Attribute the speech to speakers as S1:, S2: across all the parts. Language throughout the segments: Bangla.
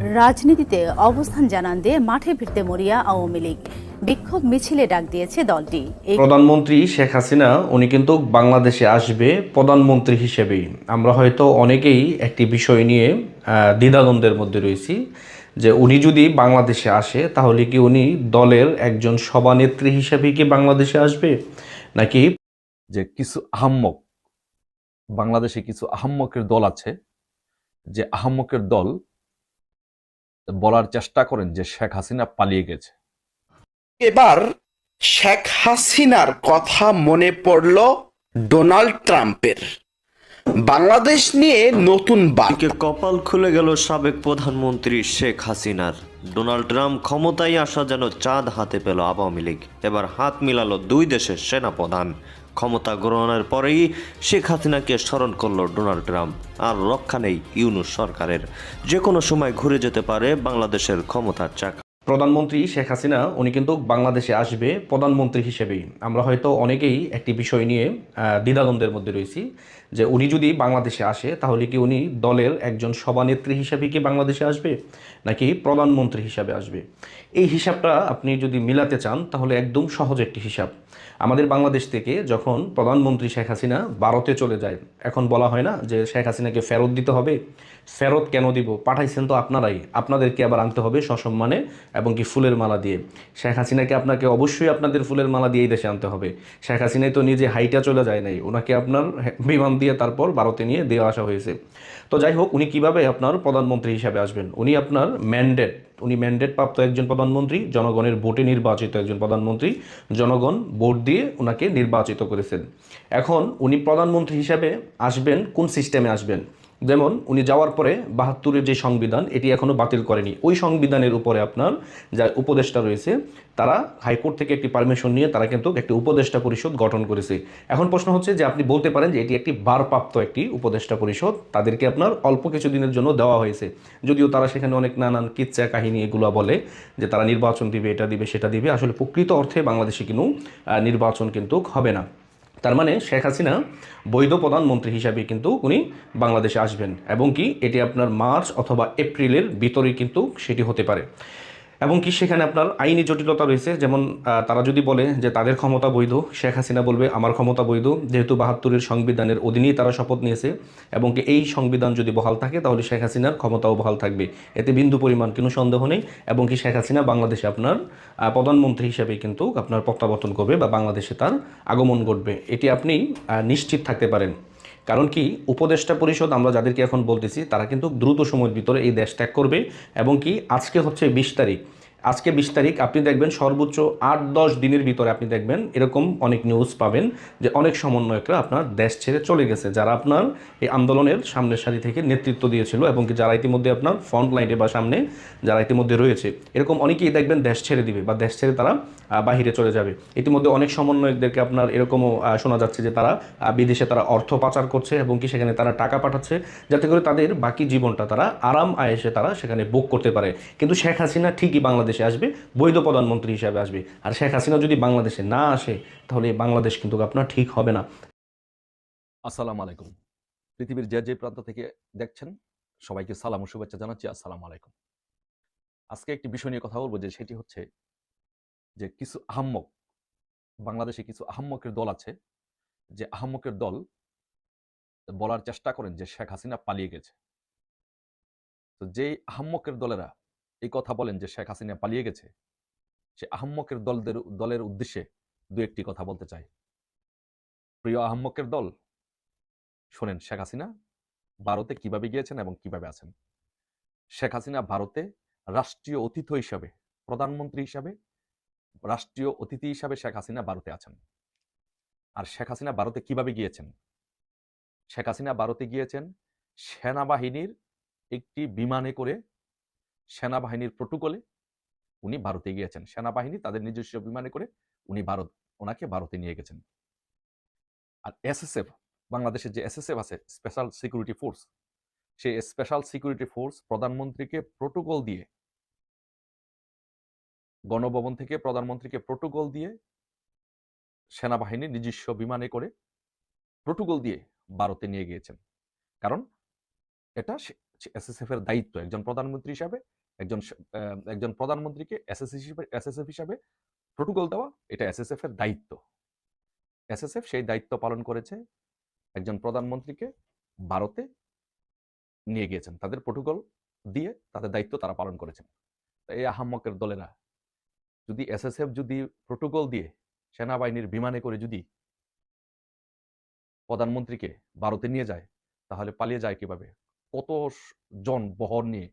S1: রাজনীতিতে অবস্থান জানান দিয়ে মাঠে ফিরতে মরিয়া আওয়ামী লীগ। বিক্ষোভ মিছিলে ডাক দিয়েছে দলটি।
S2: প্রধানমন্ত্রী শেখ হাসিনা উনি কিন্তু বাংলাদেশে আসবে প্রধানমন্ত্রী হিসেবেই। আমরা হয়তো অনেকেই একটি বিষয় নিয়ে আহ, দ্বিধাদ্বন্দ্বের মধ্যে রয়েছি যে উনি যদি বাংলাদেশে আসে তাহলে কি উনি দলের একজন সভানেত্রী হিসেবে কি বাংলাদেশে আসবে? নাকি
S3: যে কিছু আহাম্মক বাংলাদেশে কিছু আহাম্মকের দল আছে যে আহাম্মকের দল বলার চেষ্টা করেন যে শেখ হাসিনা পালিয়ে গেছে।
S4: এবার শেখ হাসিনার কথা মনে পড়ল ডোনাল্ড ট্রাম্পের। বাংলাদেশ নিয়ে নতুন
S5: দিকে কপাল খুলে গেল সাবেক প্রধানমন্ত্রী শেখ হাসিনার। ডোনাল্ড ট্রাম্প ক্ষমতায় আসা যেন চাঁদ হাতে পেল আওয়ামী লীগ। এবার হাত মিলালো দুই দেশের সেনাপ্রধান। ক্ষমতা গ্রহণের পরেই শেখ হাসিনাকে স্মরণ করল ডোনাল্ড ট্রাম্প। আর রক্ষা নেই ইউনুস সরকারের। যে কোনো সময় ঘুরে যেতে পারে বাংলাদেশের ক্ষমতার চাকা।
S2: প্রধানমন্ত্রী শেখ হাসিনা, উনি কিন্তু বাংলাদেশে আসবে প্রধানমন্ত্রী হিসেবেই। আমরা হয়তো অনেকেই একটি বিষয় নিয়ে দ্বিধাদ্বন্দ্বের মধ্যে রয়েছি যে উনি যদি বাংলাদেশে আসে, তাহলে কি উনি দলের একজন সভানেত্রী হিসেবে কি বাংলাদেশে আসবে? নাকি প্রধানমন্ত্রী হিসাবে আসবে? এই হিসাবটা আপনি যদি মিলাতে চান, তাহলে একদম সহজ একটি হিসাব। আমাদের বাংলাদেশ থেকে যখন প্রধানমন্ত্রী শেখ হাসিনা ভারতে চলে যায়, এখন বলা হয় না যে শেখ হাসিনাকে ফেরত দিতে হবে। ফেরত কেন দিব? পাঠাইছেন তো আপনারাই। আপনাদেরকে আবার আনতে হবে সসম্মানে এবং কি ফুলের মালা দিয়ে। শেখ হাসিনাকে আপনাকে অবশ্যই আপনাদের ফুলের মালা দিয়েই দেশে আনতে হবে। শেখ হাসিনাই তো নিজে হাইটা চলে যায় নাই। ওনাকে আপনার বিমান দিয়ে তারপর ভারতে নিয়ে দেওয়া আসা হয়েছে। তো যাই হোক, উনি কীভাবে আপনার প্রধানমন্ত্রী হিসাবে আসবেন? উনি আপনার ম্যান্ডেট। উনি ম্যান্ডেট প্রাপ্ত একজন প্রধানমন্ত্রী, জনগণের ভোটে নির্বাচিত একজন প্রধানমন্ত্রী, জনগণ ভোট দিয়ে ওনাকে নির্বাচিত করেছেন। এখন উনি প্রধানমন্ত্রী হিসাবে আসবেন, কোন সিস্টেমে আসবেন? যেমন উনি যাওয়ার পরে বাহাত্তরের যে সংবিধান, এটি এখনও বাতিল করেনি। ওই সংবিধানের উপরে আপনার যা উপদেষ্টা রয়েছে, তারা হাইকোর্ট থেকে একটি পারমিশন নিয়ে তারা কিন্তু একটি উপদেষ্টা পরিষদ গঠন করেছে। এখন প্রশ্ন হচ্ছে যে, আপনি বলতে পারেন যে, এটি একটি বারপ্রাপ্ত একটি উপদেষ্টা পরিষদ, তাদেরকে আপনার অল্প কিছু দিনের জন্য দেওয়া হয়েছে। যদিও তারা সেখানে অনেক নানান কিচ্ছা কাহিনী এগুলো বলে যে, তারা নির্বাচন দিবে, এটা দিবে, সেটা দিবে। আসলে প্রকৃত অর্থে বাংলাদেশে কিন্তু নির্বাচন কিন্তু হবে না। তার মানে শেখ হাসিনা বৈধ প্রধানমন্ত্রী হিসাবে কিন্তু উনি বাংলাদেশে আসবেন এবং কি এটি আপনার মার্চ অথবা এপ্রিলের ভিতরে কিন্তু সেটি হতে পারে। এবং কি সেখানে আপনার আইনি জটিলতা রয়েছে? যেমন তারা যদি বলে যে তাদের ক্ষমতা বৈধ, শেখ হাসিনা বলবে, আমার ক্ষমতা বৈধ। যেহেতু বাহাত্তরের সংবিধানের অধীনেই তারা শপথ নিয়েছে এবং কি এই সংবিধান যদি বহাল থাকে, তাহলে শেখ হাসিনার ক্ষমতাও বহাল থাকবে। এতে বিন্দু পরিমাণ কোনো সন্দেহ নেই এবং কি শেখ হাসিনা বাংলাদেশে আপনার প্রধানমন্ত্রী হিসেবে কিন্তু আপনার প্রত্যাবর্তন করবে বা বাংলাদেশে তার আগমন ঘটবে। এটি আপনি নিশ্চিত থাকতে পারেন। কারণ কি, উপদেষ্টা পরিষদ আমরা যাদেরকে এখন বলতেছি, তারা কিন্তু দ্রুত সময়ের ভিতরে এই দেশ ত্যাগ করবে এবং কি, আজকে হচ্ছে বিশ তারিখ। আজকে বিশ তারিখ, আপনি দেখবেন সর্বোচ্চ আট দশ দিনের ভিতরে আপনি দেখবেন এরকম অনেক নিউজ পাবেন যে অনেক সমন্বয়করা আপনার দেশ ছেড়ে চলে গেছে। যারা আপনার এই আন্দোলনের সামনের সারি থেকে নেতৃত্ব দিয়েছিল এবং কি যারা ইতিমধ্যে আপনার ফ্রন্ট লাইনে বা সামনে যারা ইতিমধ্যে রয়েছে, এরকম অনেকেই দেখবেন দেশ ছেড়ে দিবে বা দেশ ছেড়ে তারা বাহিরে চলে যাবে। ইতিমধ্যে অনেক সমন্বয়কদেরকে আপনার এরকমও শোনা যাচ্ছে যে তারা বিদেশে তারা অর্থ পাচার করছে এবং কি সেখানে তারা টাকা পাঠাচ্ছে, যাতে করে তাদের বাকি জীবনটা তারা আরাম আয়েসে তারা সেখানে বুক করতে পারে। কিন্তু শেখ হাসিনা ঠিকই বাংলাদেশে আসবে, বৈধ প্রধানমন্ত্রী হিসাবে আসবে। আর শেখ হাসিনা যদি বাংলাদেশে না আসে, তাহলে বাংলাদেশ কিন্তু আপনার ঠিক হবে না।
S3: আসসালামু আলাইকুম। পৃথিবীর যে যে প্রান্ত থেকে দেখছেন, সবাইকে সালাম ও শুভেচ্ছা জানাচ্ছি। আসসালামু আলাইকুম। আজকে একটি বিষয় নিয়ে কথা বলব যে সেটি হচ্ছে যে কিছু আহাম্মক, বাংলাদেশে কিছু আহাম্মকের দল আছে, যে আহাম্মকের দল বলার চেষ্টা করেন যে শেখ হাসিনা পালিয়ে গেছে। তো যেই আহাম্মকের দলেরা এই কথা বলেন যে শেখ হাসিনা পালিয়ে গেছে। সে আহাম্মকের দলদের, দলের উদ্দেশ্যে দু একটি কথা বলতে চাই। প্রিয় আহাম্মকের দল, শোনেন শেখ হাসিনা ভারতে কীভাবে গিয়েছেন এবং কীভাবে আছেন? শেখ হাসিনা ভারতে রাষ্ট্রীয় অতিথি হিসাবে, প্রধানমন্ত্রী হিসাবে, রাষ্ট্রীয় অতিথি হিসাবে শেখ হাসিনা ভারতে আছেন। আর শেখ হাসিনা ভারতে কীভাবে গিয়েছেন? শেখ হাসিনা ভারতে গিয়েছেন সেনাবাহিনীর একটি বিমানে করে সেনাবাহিনীর প্রোটোকলে উনি ভারতে গিয়েছেন। সেনাবাহিনী তাদের নিজস্ব বিমানে করে উনি ভারত, ওনাকে ভারতে নিয়ে গেছেন। আর এসএসএফ বাংলাদেশের যে এসএসএফ আছে স্পেশাল সিকিউরিটি ফোর্স সেই স্পেশাল সিকিউরিটি ফোর্স প্রধানমন্ত্রীকে প্রোটোকল দিয়ে, গণভবন থেকে প্রধানমন্ত্রীকে প্রোটোকল দিয়ে সেনাবাহিনীর নিজস্ব বিমানে করে প্রোটোকল দিয়ে ভারতে নিয়ে গিয়েছেন। কারণ এটা এসএসএফ এর দায়িত্ব, একজন প্রধানমন্ত্রী হিসাবে একজন একজন প্রধানমন্ত্রীকে এসএসএফ হিসেবে এসএসএফ হিসাবে প্রোটোকল দেওয়া, এটা এসএসএফ এর দায়িত্ব। এসএসএফ সেই দায়িত্ব পালন করেছে একজন প্রধানমন্ত্রীকে ভারতে নিয়ে গিয়েছেন। তাদের প্রোটোকল দিয়ে তাদের দায়িত্ব তারা পালন করেছেন। এই আহাম্মকের দলেরা যদি এসএসএফ যদি প্রোটোকল দিয়ে সেনাবাহিনীর বিমানে করে যদি প্রধানমন্ত্রীকে ভারতে নিয়ে যায়, তাহলে পালিয়ে যায় কীভাবে? কত জন বহর নিয়ে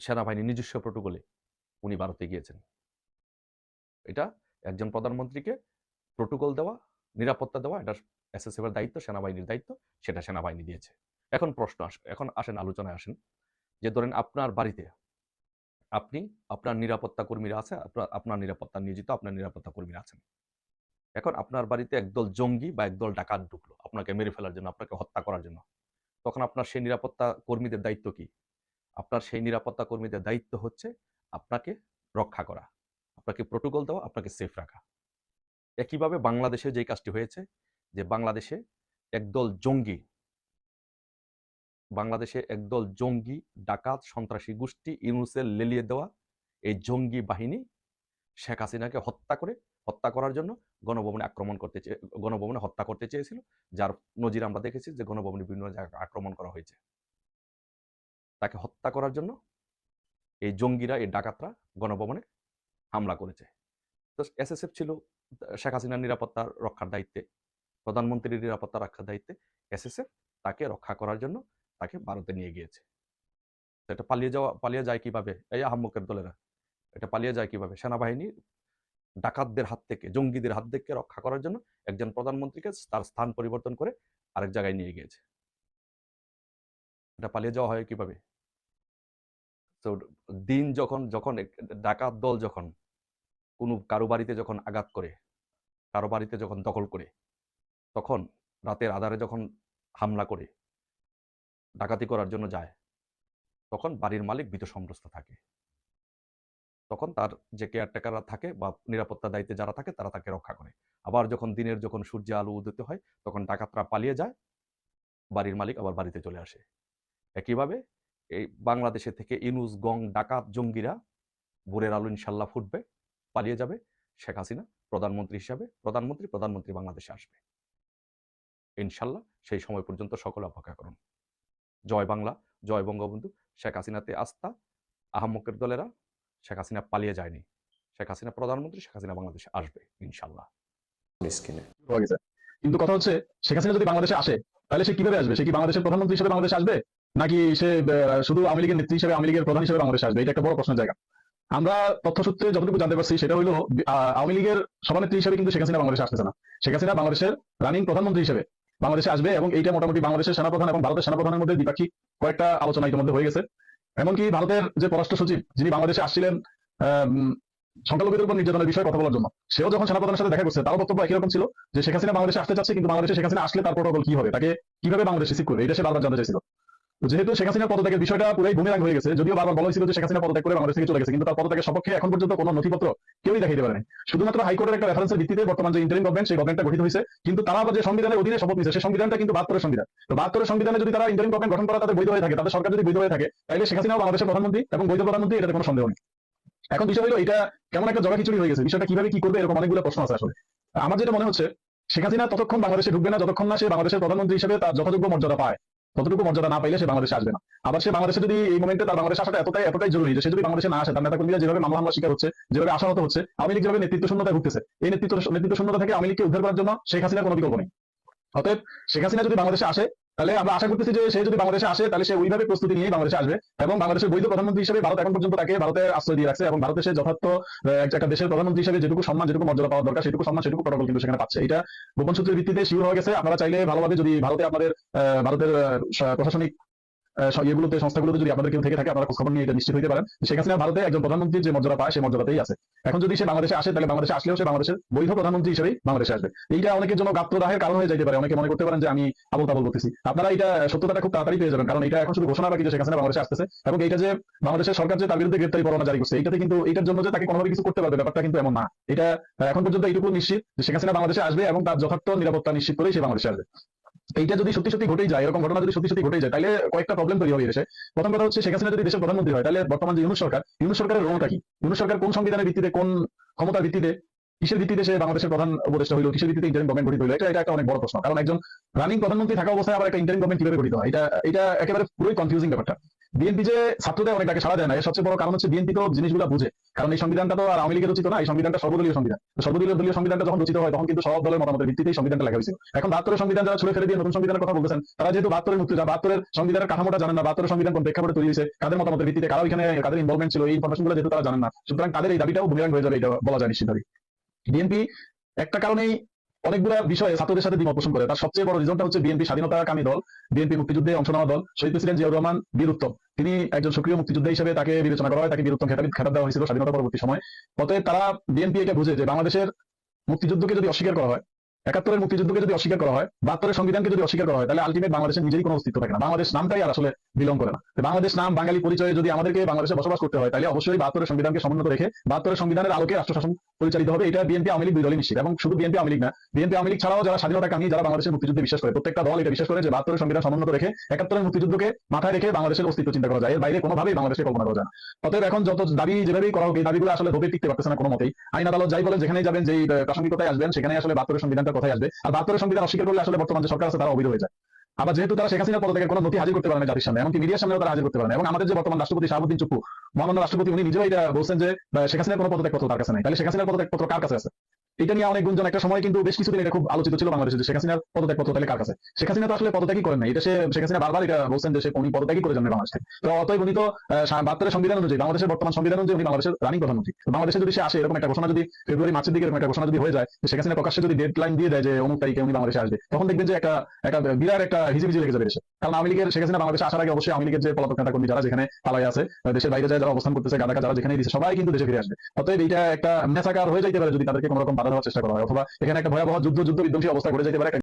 S3: সেনাবাহিনীর নিজস্ব প্রোটোকলে উনি ভারতে গিয়েছেন। এটা একজন প্রধানমন্ত্রীকে প্রোটোকল দেওয়া, নিরাপত্তা দেওয়া এটা এসএসএফ এর দায়িত্ব, সেনাবাহিনীর দায়িত্ব, সেটা সেনাবাহিনী দিয়েছে। এখন প্রশ্ন আস, এখন আসেন, আলোচনায় আসেন যে ধরেন আপনার বাড়িতে আপনি, আপনার নিরাপত্তা কর্মীরা আছে, আপনার আপনার নিরাপত্তা নিয়োজিত, আপনার নিরাপত্তা কর্মীরা আছেন। এখন আপনার বাড়িতে একদল জঙ্গি বা একদল ডাকাত ঢুকলো, আপনাকে মেরে ফেলার জন্য, আপনাকে হত্যা করার জন্য। তখন আপনার সেই নিরাপত্তা কর্মীদের দায়িত্ব কি? আপনার সেই নিরাপত্তা কর্মীদের দায়িত্ব হচ্ছে আপনাকে রক্ষা করা। আপনাকে প্রোটোকল দেওয়া, আপনাকে সেফ রাখা। একইভাবে বাংলাদেশে যে কাজটি হয়েছে, যে বাংলাদেশে একদল জঙ্গি, বাংলাদেশে একদল জঙ্গি, ডাকাত, সন্ত্রাসী গোষ্ঠী ইউনুসের লেলিয়ে দেওয়া এই জঙ্গি বাহিনী শেখ হাসিনাকে হত্যা করে, হত্যা করার জন্য গণভবনে আক্রমণ করতে চেয়ে, গণভবনে হত্যা করতে চেয়েছিল, যার নজির আমরা দেখেছি যে গণভবনে বিভিন্ন জায়গায় আক্রমণ করা হয়েছে। তাকে হত্যা করার জন্য এই জঙ্গিরা, এই ডাকাতরা গণভবনে হামলা করেছে। তো এসএসএফ ছিল, শেখ হাসিনার নিরাপত্তা রক্ষার দায়িত্বে, প্রধানমন্ত্রীর নিরাপত্তা রক্ষার দায়িত্বে এসএসএফ তাকে রক্ষা করার জন্য তাকে ভারতে নিয়ে গিয়েছে। এটা পালিয়ে যাওয়া, পালিয়ে যায় কীভাবে? এই আহম্মকের দলেরা। এটা পালিয়ে যায় কীভাবে? সেনাবাহিনী ডাকাতদের হাত থেকে, জঙ্গিদের হাত থেকে রক্ষা করার জন্য একজন প্রধানমন্ত্রীকে তার স্থান পরিবর্তন করে আরেক জায়গায় নিয়ে গিয়েছে। এটা পালিয়ে যাওয়া হয় কীভাবে? তো দিন যখন যখন ডাকাত দল যখন কোনো কারও বাড়িতে যখন আঘাত করে, কারও বাড়িতে যখন দখল করে, তখন রাতের আধারে যখন হামলা করে, ডাকাতি করার জন্য যায়, তখন বাড়ির মালিক ভীত সন্ত্রস্ত থাকে। তখন তার যে কেয়ারটেকাররা থাকে বা নিরাপত্তা দায়িত্বে যারা থাকে, তারা তাকে রক্ষা করে। আবার যখন দিনের যখন সূর্য আলো উদিত হয়, তখন ডাকাতরা পালিয়ে যায়, বাড়ির মালিক আবার বাড়িতে চলে আসে। একইভাবে এই বাংলাদেশে থেকে ইনুস গং ডাকাত জঙ্গিরা ভোরের আলো ইনশাল্লাহ ফুটবে পালিয়ে যাবে শেখ হাসিনা প্রধানমন্ত্রী হিসাবে প্রধানমন্ত্রী প্রধানমন্ত্রী বাংলাদেশে আসবে। ইনশাল্লাহ সেই সময় পর্যন্ত সকলে অপেক্ষা করুন। জয় বাংলা জয় বঙ্গবন্ধু শেখ হাসিনাতে আস্থা আহম্মকের দলেরা শেখ হাসিনা পালিয়ে যায়নি। শেখ হাসিনা প্রধানমন্ত্রী শেখ হাসিনা বাংলাদেশে আসবে ইনশাল্লাহ।
S6: কিন্তু কথা হচ্ছে শেখ হাসিনা যদি বাংলাদেশে আসে তাহলে সে কীভাবে আসবে? সে কি বাংলাদেশের প্রধানমন্ত্রী হিসেবে বাংলাদেশে আসবে? নাকি সে শুধু আওয়ামী লীগের নেত্রী হিসেবে, আওয়ামী লীগের প্রধান হিসেবে বাংলাদেশে আসবে? এটা একটা বড় প্রশ্নের জায়গা। আমরা তথ্য সূত্রে যতটুকু জানতে পারছি, সেটা হলো আওয়ামী লীগের সভানেত্রী হিসেবে কিন্তু শেখ হাসিনা বাংলাদেশে আসতেছে না। শেখ হাসিনা বাংলাদেশের রানিং প্রধানমন্ত্রী হিসেবে বাংলাদেশে আসবে এবং এইটা মোটামুটি বাংলাদেশের সেনাপ্রধান এবং ভারতের সেনাপ্রধানের মধ্যে দ্বিপাক্ষিক কয়েকটা আলোচনা ইতিমধ্যে হয়ে গেছে। এমনকি ভারতের যে পররাষ্ট্র সচিব, যিনি বাংলাদেশে আসছিলেন সংখ্যালঘুদের উপর নির্যাতনের বিষয়ে কথা বলার জন্য, সেও যখন সেনাপ্রধানের সাথে দেখা করছে, তারও বক্তব্য একই রকম ছিল যে শেখ হাসিনা বাংলাদেশে আসতে চাচ্ছে, কিন্তু বাংলাদেশে শেখ হাসিনা আসলে তার প্রোটোকল কি হবে? তাকে কীভাবে বাংলাদেশ রিসিভ করবে? এটা সে বারবার জানতে চাইছিল। যেহেতু শেখ হাসিনার পদত্যাগের বিষয়টা পুরাই বুমেরাং হয়ে গেছে, যদিও বারবার বলা হয়েছিল যে শেখ হাসিনা পদত্যাগ করে বাংলাদেশ থেকে চলে গেছে, কিন্তু তার পদত্যাগের সপক্ষে এখন পর্যন্ত কোনো নথিপত্র কেউই দেখাইতে পারেনি। শুধুমাত্র হাইকোর্টের একটা রেফারেন্সের ভিত্তিতে বর্তমান যে ইন্টারিম গভর্নমেন্ট সেই গভর্নমেন্টটা গঠিত হয়েছে, কিন্তু তারা আবার যে সংবিধানের অধীনে শপথ নিছে সেই সংবিধানটা কিন্তু বাহাত্তরের সংবিধান। তো বাহাত্তরের সংবিধানে যদি তারা ইন্টারিম গভর্নমেন্ট গঠন করা তাদের বৈধ হয়ে থাকে, তাদের সরকার যদি বৈধ হয়ে থাকে তাহলে শেখ হাসিনাও বাংলাদেশের প্রধানমন্ত্রী এবং বৈধ প্রধানমন্ত্রী, এটাতে কোনো সন্দেহ নেই। এখন বিষয় হলো, এটা কেমন একটা জগা খিচুড়ি হয়ে গেছে, বিষয়টা কীভাবে কি করবে, এরকম অনেকগুলো প্রশ্ন আছে আসলে। আমার যেটা মনে হচ্ছে, শেখ হাসিনা ততক্ষণ বাংলাদেশে ঢুকবে না, যতক্ষণ না সে বাংলাদেশের প্রধানমন্ত্রী হিসেবে তার যথাযোগ্য মর্যাদা পায়। ততটুকু মর্যাদা না পাইলে সে বাংলাদেশে আসবে না। আবার সে বাংলাদেশে যদি এই মোমেন্টে তার বাংলাদেশে আসাটা এতটাই এতটাই জরুরি যে সে যদি বাংলাদেশে না আসে, তার নেতা কর্মীরা যেভাবে মামলা হামলা শিকার হচ্ছে, যেভাবে আশাহত হচ্ছে, আওয়ামী লীগ যেভাবে নেতৃত্ব শূন্যতায় ভুগতেছে, এই নেতৃত্ব নেতৃত্ব শূন্যতা থেকে আওয়ামী লীগকে উদ্ধার করার জন্য শেখ হাসিনার কোনো বিকল্প নেই। অতএব শেখ হাসিনা যদি বাংলাদেশে আসে তাহলে আমরা আশা করতেছি যে সে যদি বাংলাদেশে আসে, তাহলে সে ওইভাবে প্রস্তুতি নিয়ে বাংলাদেশে আসবে এবং বাংলাদেশের বৈধ প্রধানমন্ত্রী হিসেবে ভারত এখন পর্যন্ত তাকে ভারতে আশ্রয় দিয়ে রাখছে এবং ভারতে সে যথার্থ একটা দেশের প্রধানমন্ত্রী হিসেবে যেটুকু সম্মান, যেটুকু মর্যাদা পাওয়া দরকার, সেটুকু সম্মান, সেটুকু প্রটোকল কিন্তু সেখানে পাচ্ছে। এটা গোপন সূত্রের ভিত্তিতে শিওর হয়ে গেছে। আপনারা চাইলে ভালোভাবে যদি ভারতে আমাদের ভারতের প্রশাসনিক ইয়েগুলোতে সংস্থাগুলোতে যদি আপনাদের কেউ থেকে থাকে, আপনারা খবর নিয়ে এটা নিশ্চিত হতে পারেন। শেখ হাসিনা ভারতে একজন প্রধানমন্ত্রীর যে মর্যাদা পায় সেই মর্যাদাতেই আছে। এখন যদি সে বাংলাদেশে আসে, তাহলে বাংলাদেশে আসলেও সে বাংলাদেশের বৈধ প্রধানমন্ত্রী হিসেবেই বাংলাদেশে আসবে। এইটা অনেকের জন্য গাত্রদাহের কারণ হয়ে যেতে পারে। অনেকে মনে করতে পারেন যে আমি আবল তাবল করতেছি আপনারা এটা সত্যতাটা খুব তাড়াতাড়ি পেয়ে যাবেন। কারণ এটা এখন শুধু ঘোষণা বাকি যে হাসিনা বাংলাদেশে আসতেছে। এবং এটা যে বাংলাদেশের সরকার যে তার বিরুদ্ধে গ্রেপ্তারি পরোয়ানা জারি করছে এটাতে কিন্তু এটার জন্য যে তাকে কোনোভাবে কিছু করতে পারবে, ব্যাপারটা কিন্তু এমন না। এটা এখন পর্যন্ত এইটুকু নিশ্চিত যে হাসিনা বাংলাদেশে আসবে এবং তার যথার্থ নিরাপত্তা নিশ্চিত করেই সে বাংলাদেশে আসবে। এইটা যদি সত্যি সত্যি ঘটেই যায়, এরকম ঘটনা যদি সত্যি সত্যি ঘটেই যায় তাহলে কয়েকটা প্রবলেম তৈরি হবে দেশে। প্রথম কথা হচ্ছে শেখ হাসিনা যদি দেশের প্রধানমন্ত্রী হয়, তাহলে বর্তমান যে ইউনুস সরকার, ইউনুস সরকারের রোলটা কি? ইউনুস সরকার কোন সংবিধানের ভিত্তিতে, কোন ক্ষমতার ভিত্তিতে, কিসের ভিত্তিতে সে বাংলাদেশের প্রধান উপদেষ্টা হইল, কিসের ভিত্তিতে ইন্টারিম গভর্নমেন্ট গঠিত হইল? এটা এটা একটা অনেক বড় প্রশ্ন। কারণ একজন রানিং প্রধানমন্ত্রী থাকা অবস্থায় আবার একটা ইন্টারিম গভর্নমেন্ট কীভাবে গঠিত হয়? এটা এটা একেবারে পুরোই কনফিউজিং ব্যাপারটা। বিএনপি যে ছাত্রদের অনেক আগে সাড়া দেয় না। এর সবচেয়ে বড় কারণ হচ্ছে বিএনপি তো জিনিসগুলো বুঝে। কারণ এই সংবিধানটা তো আর আওয়ামী লীগের রচিত না, এই সংবিধানটা সর্বদলীয় সংবিধান। সর্বদলীয় দলীয় সংবিধানটা যখন রচিত হয়, তখন কিন্তু সব দলের মতামতের ভিত্তিতেই সংবিধানটা লেখা হয়েছিল এখন বাহাত্তরের সংবিধান যারা ছুড়ে ফেলে দিয়ে নতুন সংবিধানের কথা বলতেছেন, তারা যেহেতু বাহাত্তরের মুক্তি বাহাত্তরের সংবিধানের কাঠামোটা জানেন না, বাহাত্তরের সংবিধান কোন প্রেক্ষাপটে তৈরি হয়েছে, কাদের মতামতের ভিত্তিতে, কারা এখানে কাদের ইনভলভমেন্ট ছিল, এই ইনফরমেশনগুলো যেহেতু তারা জানেন না। সুতরাং তাদের এই দাবিটাও বুমিরাং হয়ে যাবে, এটা বলা যায় নিশ্চিতভাবে। বিএনপি একটা কারণেই অনেকগুলো বিষয়ে ছাত্রদের সাথে দ্বিমত পোষণ করে। তার সবচেয়ে বড় রিজনটা হচ্ছে বিএনপি স্বাধীনতাকামী দল বিএনপি মুক্তিযুদ্ধে অংশ নেওয়া দল, শহীদ প্রেসিডেন্ট জিয়াউর রহমান বীর উত্তম তিনি একজন সক্রিয় মুক্তিযোদ্ধা হিসেবে তাকে বিবেচনা করা হয়, তাকে বীর উত্তম খেতাব খেতাব দেওয়া হয়েছিল স্বাধীনতা পরবর্তী সময়। অতএব তারা বিএনপি এটা বুঝে যে বাংলাদেশের মুক্তিযুদ্ধকে যদি অস্বীকার করা হয় একাত্তরের মুক্তিযুদ্ধকে যদি অস্বীকার করা হয়, বাহাত্তরের সংবিধানকে যদি অস্বীকার করা হয়, তাহলে আলটিমেট বাংলাদেশের নিজেরই কোনো অস্তিত্ব থাকে না। বাংলাদেশ নামটাই আর আসলে বিলং করে না। বাংলাদেশ নাম, বাঙালি পরিচয়ে যদি আমাদেরকে বাংলাদেশে বসবাস করতে হয়, তাহলে অবশ্যই বাহাত্তরের সংবিধানকে সমুন্নত রেখে বাহাত্তরের সংবিধানের আলোকে রাষ্ট্র শাসন পরিচালিত হবে। এটা বিএনপি আওয়ামী লীগ দুই দলই নিশ্চিত এবং শুধু বিএনপি আওয়ামী লীগ না বিএনপি আওয়ামী লীগ ছাড়াও যারা স্বাধীনতা কামী, যারা বাংলাদেশের মুক্তিযুদ্ধে বিশ্বাস করে, প্রত্যেকটা দল এটা বিশ্বাস করে যে বাহাত্তরের সংবিধান সমুন্নত রেখে একাত্তরের মুক্তিযুদ্ধকে মাথায় রেখে বাংলাদেশের অস্তিত্ব চিন্তা করা যায়। এর বাইরে কোনোভাবেই বাংলাদেশকে কল্পনা করা যায় অতএব এখন যত দাবি যেভাবেই করা হোক, এই দাবিগুলো আসলে ধোপে টিকতে পারতেছে না কোনো মতেই। আইন আদালত যাই বলে যেখানে যাবেন, যেই প্রাসঙ্গিকতায় আসবেন সেখানে আসলে বাহাত্তরের সংবিধানটা কথাই আসবে। আর বাহাত্তরের সংবিধান অস্বীকার করলে আসলে বর্তমান যে সরকার আছে, তারা অবৈধ হয়ে যায়। আবার যেহেতু তারা শেখ হাসিনার পদত্যাগের কোনো নথি হাজির করতে পারে না জাতির সামনে, এমনকি মিডিয়ার সামনেও তারা হাজির করতে পারে না। এবং আমাদের যে বর্তমান রাষ্ট্রপতি শাহাবুদ্দিন চুপ্পু মহামান্য রাষ্ট্রপতি, উনি নিজেও এটা বলছেন যে শেখ হাসিনার কোনো পদত্যাগ পত্র তার কাছে নেই। তাহলে শেখ হাসিনার পদত্যাগ পত্র কার কাছে আছে? এটা নিয়ে অনেক গুঞ্জন। একটা সময় কিন্তু বেশ কিছুদিন এটা খুব আলোচিত ছিল বাংলাদেশে শেখ হাসিনার পদত্যাগ পত্র তাহলে কার কাছে? শেখ হাসিনা তো আসলে পদত্যাগই করেন না এটা সে শেখ হাসিনা বারবার এটা বলছেন যে সে উনি পদত্যাগই করে যান বাংলাদেশ। তো অতএব উনি তো বাহাত্তরের সংবিধান অনুযায়ী, বাংলাদেশের বর্তমান সংবিধান অনুযায়ী উনি বাংলাদেশের রানিং প্রধানমন্ত্রী। বাংলাদেশে যদি সে আসে, এরকম একটা ঘোষণা যদি ফেব্রুয়ারি মাসের দিকে এরকম একটা ঘোষণা যদি হয়ে যায় শেখ হাসিনা প্রকাশ্যে যদি ডেড লাইন দিয়ে দেয় যে অমুক তারিখে উনি বাংলাদেশে আসবে, তখন দেখবেন যে একটা একটা বিরাট একটা হিজিবিজি লেগে যাবে দেশে। কারণ আওয়ামী লীগের শেখ হাসিনা বাংলাদেশে আসার আগে অবশ্যই আওয়ামী লীগের যে পলাতক নেতা কর্মী যারা যেখানে পালায় আছে দেশের বাইরে যায়, যারা অবস্থান করতেছে গাদাকা যারা যেখানে দিচ্ছে সবাই কিন্তু দেশে ফিরে আসবে। অতএব এটা একটা মেসাকার হয়ে যাইতে পারে যদি তাদেরকে কোনো রকম বাধা দেওয়ার চেষ্টা করা হয়। অথবা এখানে একটা ভয়াবহ যুদ্ধ যুদ্ধ বিধ্বংসী অবস্থা ঘটে যেতে পারে